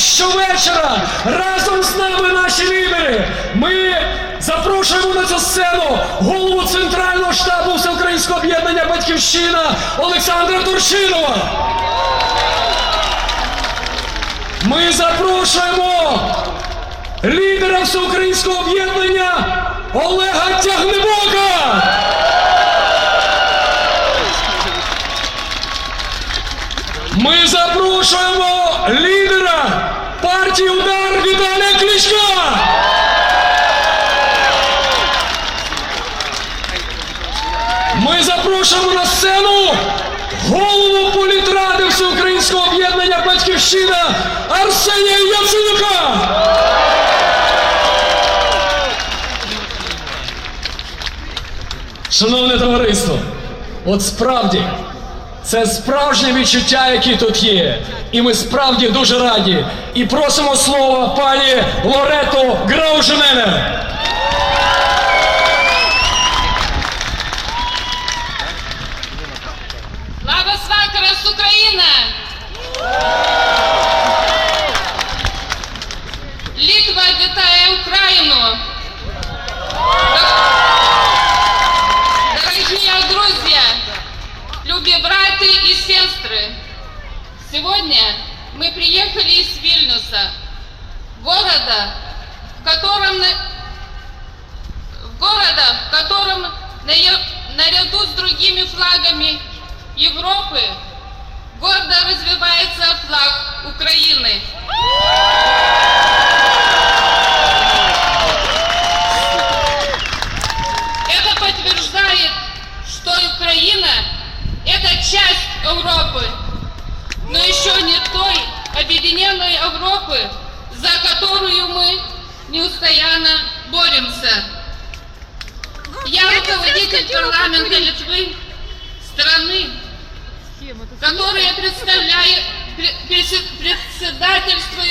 щовечора разом з нами наші лідери. Ми запрошуємо на цю сцену голову Центрального штабу Всеукраїнського об'єднання Батьківщина Олександра Турчинова. Ми запрошуємо лідера Всеукраїнського об'єднання Олега Тягнебока. Ми запрошуємо лідера партії удар Віталія Кличка. Ми запрошуємо на сцену голову політради Всеукраїнського об'єднання Батьківщина Арсенія Яценюка. Шановне товариство, от справді це справжнє відчуття, які тут є. І ми справді дуже раді. І просимо слова пані Лорету Грауженене. Vakaras, Ukraina! Литва вітає Україну! Братья и сестры! Сегодня мы приехали из Вильнюса, города, в котором города, в котором на- наряду с другими флагами Европы гордо развивается флаг Украины. Европы, но еще не той объединенной Европы, за которую мы неустоянно боремся. Я руководитель парламента Литвы, страны, которая представляет, председательствует